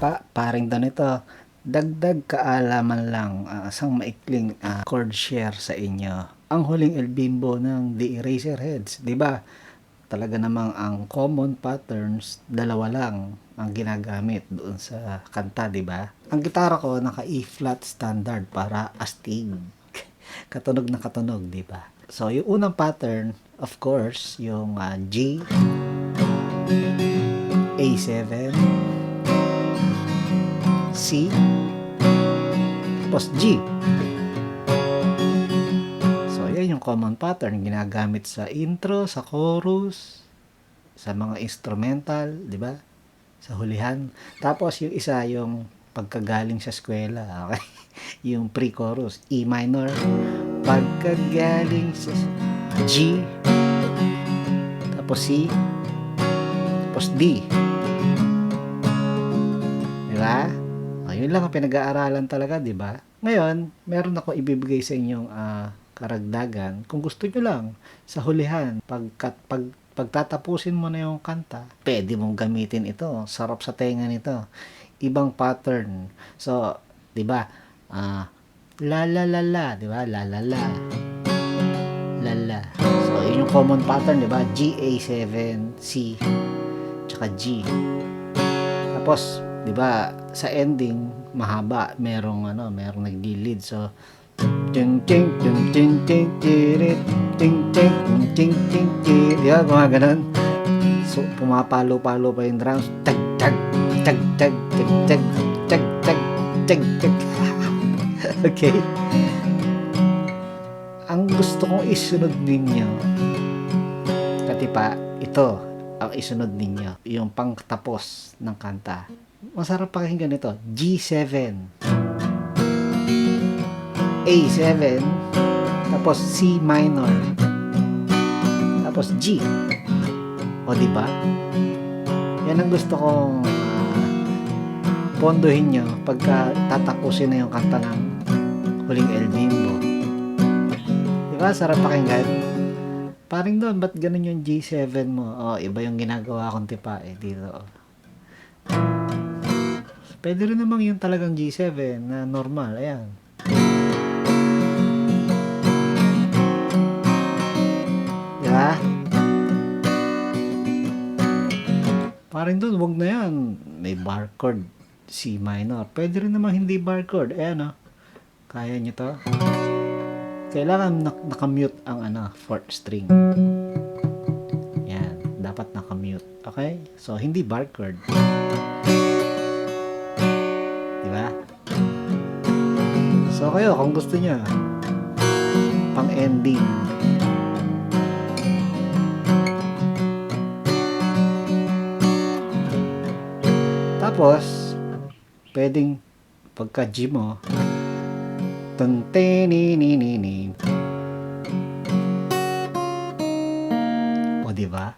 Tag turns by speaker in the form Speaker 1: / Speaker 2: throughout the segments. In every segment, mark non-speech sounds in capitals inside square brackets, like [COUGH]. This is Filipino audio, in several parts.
Speaker 1: pa, paring doon ito. Dagdag kaalaman lang, ah, isang maikling ah, chord share sa inyo. Ang huling El Bimbo ng The Eraserheads, di ba? Talaga namang ang common patterns, dalawa lang ang ginagamit doon sa kanta, di ba? Ang gitara ko naka E flat standard para astig. [LAUGHS] Katunog na katunog, di ba? So, yung unang pattern, of course, yung ah, G, A7, C, tapos G. So, yan yung common pattern ginagamit sa intro, sa chorus, sa mga instrumental, di ba? Sa hulihan. Tapos yung isa, yung pagkagaling sa eskwela, [LAUGHS] okay? yung pre-chorus, E minor, pagkagaling sa G, tapos C, tapos D. Di ba? O, yun lang ang pinag-aaralan talaga, di ba? Ngayon, meron ako ibibigay sa inyong ah, karagdagan. Kung gusto nyo lang, sa hulihan, pagkat, pag, pagtatapusin mo na yung kanta, pwede mong gamitin ito. Sarap sa tenga nito. Ibang pattern. So, di ba? Ah, la la la la, di ba? La la la. La la. So, yun yung common pattern, di ba? G, A7, C, tsaka G. Tapos, 'di ba, sa ending mahaba, merong ano, merong nagli-lead. So ting ting ting ting ting tirit ting ting ting ting ting ba mga ganun. So pumapalo-palo pa yung drums. Tag tag tag tag tag tag tag tag tag tag. [LAUGHS] Okay. Ang gusto kong isunod ninyo katipa ito ang isunod ninyo yung pangtapos ng kanta masarap pakinggan ito. G7. A7. Tapos C minor. Tapos G. O, di ba? Yan ang gusto kong ah, pondohin nyo pagka tatapusin na yung kanta ng huling El Bimbo. Di ba? Sarap pakinggan. Paring doon, ba't ganun yung G7 mo? Oh, iba yung ginagawa kong tipa eh, dito. Oh. Pwede rin namang yung talagang G7 na normal. Ayan. Diba? Parang doon, wag na yan. May bar chord. C minor. Pwede rin namang hindi bar chord. Ayan o. Kaya nyo to. Kailangan nak- nakamute ang ano, fourth string. Yan. Dapat nakamute. Okay? So, hindi bar chord. Diba? So kayo, kung gusto nyo, pang-ending. Tapos, pwedeng pagka-gym mo, tante ni ni ni O, di ba?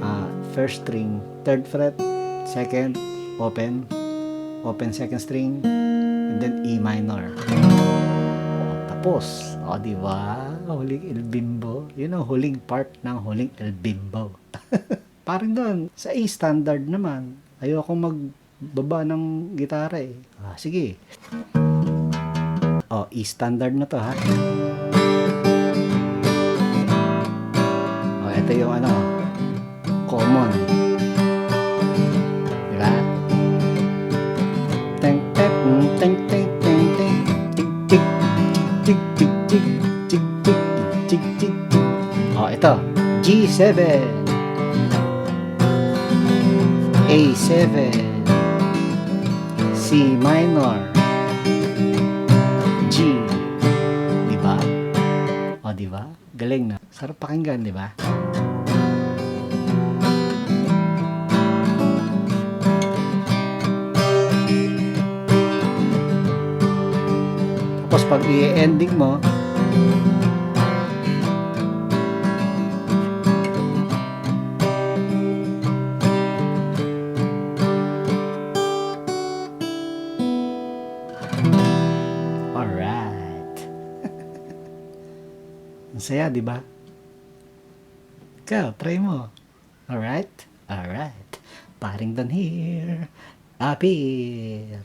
Speaker 1: Uh, first string, third fret, second, open, open second string, and then E minor. O, tapos, o di ba? Huling El Bimbo. Yun ang huling part ng huling El Bimbo. [LAUGHS] Parang doon, sa E standard naman, ayoko magbaba ng gitara eh. Ah, sige. O, E standard na to ha. O, ito yung ano, ito. G7 A7 C minor G Di ba? O, di ba? Galing na. Sarap pakinggan, di ba? Tapos pag i-ending mo, saya, di ba? Ikaw, try mo. Alright? Alright. Paring done here. apir.